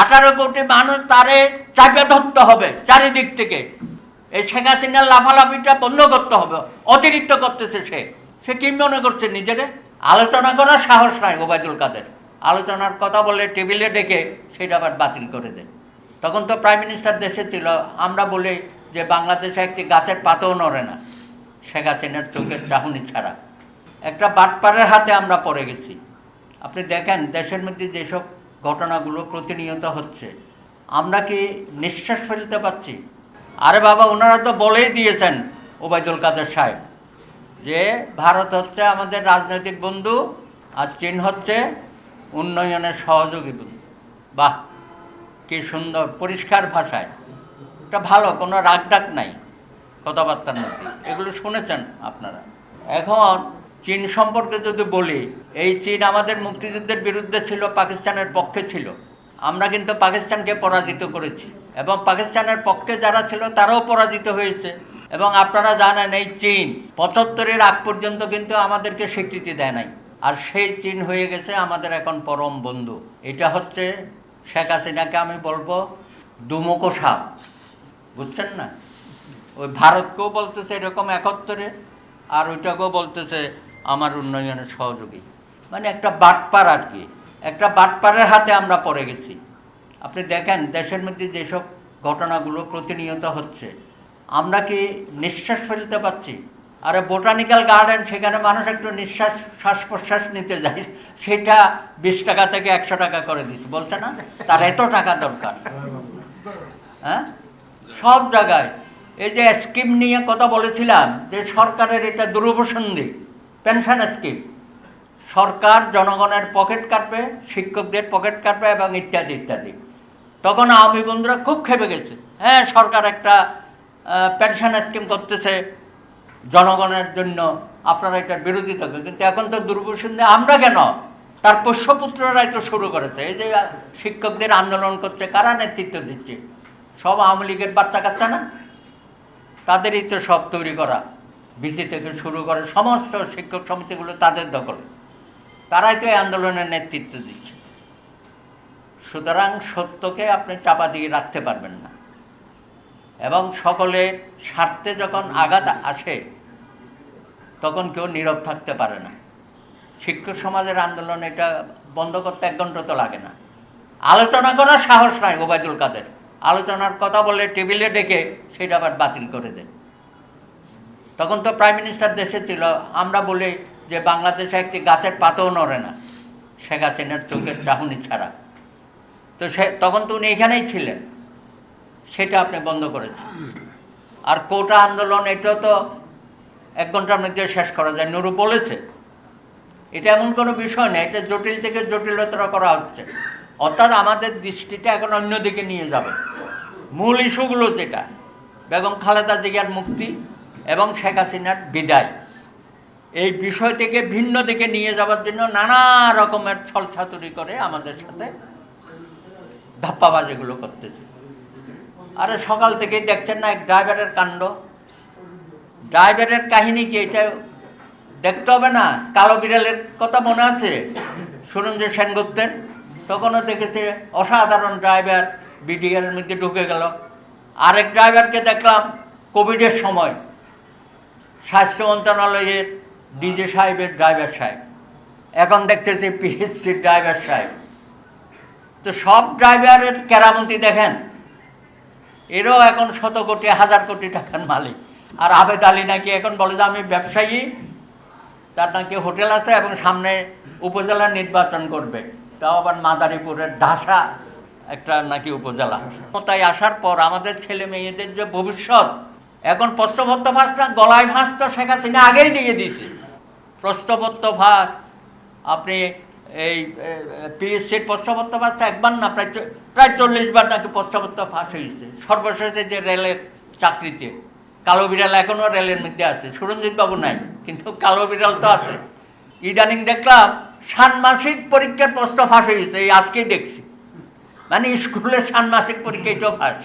আঠারো কোটি মানুষ তারে চাপে ধরতে হবে চারিদিক থেকে। এই শেখ হাসিনার লাফালাফিটা বন্ধ করতে হবে, অতিরিক্ত করতেছে সে। সে কি মনে করছে নিজেরে? আলোচনা করার সাহস নাই ওবায়দুল কাদের। আলোচনার কথা বলে টেবিলে ডেকে সেটা আবার বাতিল করে দেয়। তখন তো প্রাইম মিনিস্টার দেশে ছিল, আমরা বলি যে বাংলাদেশে একটি গাছের পাতাও নড়ে না, শেখ হাসিনার চোখের চাহনি ছাড়া। একটা বাটপাড়ের হাতে আমরা পড়ে গেছি। আপনি দেখেন, দেশের মধ্যে যেসব ঘটনাগুলো প্রতিনিয়ত হচ্ছে। আমরা কি নিঃশ্বাস ফেলতে পারছি? আরে বাবা, ওনারা তো বলেই দিয়েছেন, ওবায়দুল কাদের সাহেব, যে ভারত হচ্ছে আমাদের রাজনৈতিক বন্ধু আর চীন হচ্ছে উন্নয়নের সহযোগী বন্ধু। বাহ, কি সুন্দর, পরিষ্কার ভাষায়। এটা ভালো, কোনো রাগ ডাক নাই, কথাবার্তার মধ্যে। এগুলো শুনেছেন আপনারা। এখন চীন সম্পর্কে যদি বলি, এই চীন আমাদের মুক্তিযুদ্ধের বিরুদ্ধে ছিল, পাকিস্তানের পক্ষে ছিল। আমরা কিন্তু পাকিস্তানকে পরাজিত করেছি এবং পাকিস্তানের পক্ষে যারা ছিল, তারাও পরাজিত হয়েছে। এবং আপনারা জানেন, এই চীন পঁচাত্তরের আগ পর্যন্ত কিন্তু আমাদেরকে স্বীকৃতি দেয় নাই। আর সেই চীন হয়ে গেছে আমাদের এখন পরম বন্ধু। এটা হচ্ছে শেখ হাসিনাকে আমি বলব, দুমুখো সাপ। বুঝছেন না? ওই ভারতকেও বলতেছে এরকম একত্তরে। আর ওইটাকেও বলতেছে আমার উন্নয়নের সহযোগী। মানে একটা বাটপার আর কি। একটা বাটপারের হাতে আমরা পড়ে গেছি। আপনি দেখেন, দেশের মধ্যে যেসব ঘটনাগুলো প্রতিনিয়ত হচ্ছে, আমরা কি নিঃশ্বাস ফেলতে পারছি? আরে বোটানিক্যাল গার্ডেন, সেখানে মানুষ একটু নিঃশ্বাস শ্বাস প্রশ্বাস নিতে যায়, সেটা বিশ টাকা থেকে একশো টাকা করে দিচ্ছে। বলছে না, তার এত টাকা দরকার। হ্যাঁ? সব জায়গায়। এই যে স্কিম নিয়ে কথা বলেছিলাম, যে সরকারের এটা দুরবসন্ধি, পেনশন স্কিম, সরকার জনগণের পকেট কাটবে, শিক্ষকদের পকেট কাটবে এবং ইত্যাদি ইত্যাদি। তখন আওয়ামী বন্ধুরা খুব খেপে গেছে। হ্যাঁ সরকার একটা পেনশন স্কিম করতেছে, জনগণের জন্য আপনারা এটার বিরোধিতা করেন কিন্তু এখন তো দুর্বসন্ধি, আমরা কেন? তার পোষ্যপুত্ররাই তো শুরু করেছে। এই যে শিক্ষকদের আন্দোলন করছে, কারা নেতৃত্ব দিচ্ছে? সব আওয়ামী লীগের বাচ্চা কাচ্চা না? তাদেরই তো সব তৈরি করা, বিসি থেকে শুরু করে সমস্ত শিক্ষক সমিতিগুলো তাদের দখলে। তারাই তো এই আন্দোলনের নেতৃত্ব দিচ্ছে। সুতরাং সত্যকে আপনি চাপা দিয়ে রাখতে পারবেন না। এবং সকলের স্বার্থে যখন আঘাত আসে, তখন কেউ নীরব থাকতে পারে না। শিক্ষক সমাজের আন্দোলন এটা বন্ধ করতে এক ঘণ্টা তো লাগে না। আলোচনা করার সাহস নাই ওবায়দুল কাদের। আলোচনার কথা বলে টেবিলে ডেকে সেটা আবার বাতিল করে দেয়। তখন তো প্রাইম মিনিস্টার দেশে ছিল। আমরা বলি যে বাংলাদেশে একটি গাছের পাতাও নড়ে না। শেখ হাসিনার চোখের চাহনি ছাড়া। তো সে, তখন তো উনি এখানেই ছিলেন। সেটা আপনি বন্ধ করেছেন। আর কোটা আন্দোলন, এটাও তো এক ঘণ্টার মধ্যে শেষ করা যায়, নুরু বলেছে। এটা এমন কোনো বিষয় না, এটা জটিল থেকে জটিলতর করা হচ্ছে। অর্থাৎ আমাদের দৃষ্টিটা এখন অন্যদিকে নিয়ে যাবে। মূল ইস্যুগুলো যেটা, বেগম খালেদা জিয়ার মুক্তি এবং শেখ হাসিনার বিদায়। এই বিষয় থেকে ভিন্ন দিকে নিয়ে যাওয়ার জন্য নানা রকমের ছলছাতুরি করে আমাদের সাথে ধাপ্পাবাজিগুলো করতেছে। আরে সকাল থেকেই দেখছেন না, এক ড্রাইভারের কাণ্ড। ড্রাইভারের কাহিনী কি এটা দেখতে হবে না? কালো বিড়ালের কথা মনে আছে? যে সেনগুপ্তের। তখনও দেখেছে অসাধারণ ড্রাইভার, বিডিআরের মধ্যে ঢুকে গেল। আরেক ড্রাইভারকে দেখলাম কোভিডের সময়। স্বাস্থ্য মন্ত্রণালয়ের ডিজে সাহেবের ড্রাইভার সাহেব। এখন দেখতেছি পিএসসির ড্রাইভার সাহেব। তো সব ড্রাইভারের কেরামতি দেখেন। এরও এখন শত কোটি, হাজার কোটি টাকার মালিক। আর আবেদ আলী নাকি এখন বলে যে, আমি ব্যবসায়ী, তার নাকি হোটেল আছে এবং সামনে উপজেলা নির্বাচন করবে। তাও আবার মাদারীপুরের ঢাসা একটা নাকি উপজেলা। তাই আসার পর আমাদের ছেলে মেয়েদের যে ভবিষ্যৎ, এখন প্রশ্নপত্র ফাঁস না, গলায় ফাঁস তো শেখ হাসিনা আগেই দিয়ে দিয়েছে। প্রশ্নপত্র ফাঁস, আপনি এই পিএসসির প্রশ্নপত্র ফাঁস তো একবার না, প্রায় প্রায় চল্লিশ বার নাকি প্রশ্নপত্র ফাঁস হয়েছে। সর্বশেষে যে রেলের চাকরিতে, কালো বিড়াল এখনও রেলের মধ্যে আছে, সুরঞ্জিত বাবু নাই, কিন্তু কালো বিড়াল তো আছে। ইদানিং দেখলাম ষান্মাসিক পরীক্ষার প্রশ্ন ফাঁস হয়েছে এই আজকেই দেখছি। মানে স্কুলের ষান্মাসিক পরীক্ষা এটাও ফাঁস।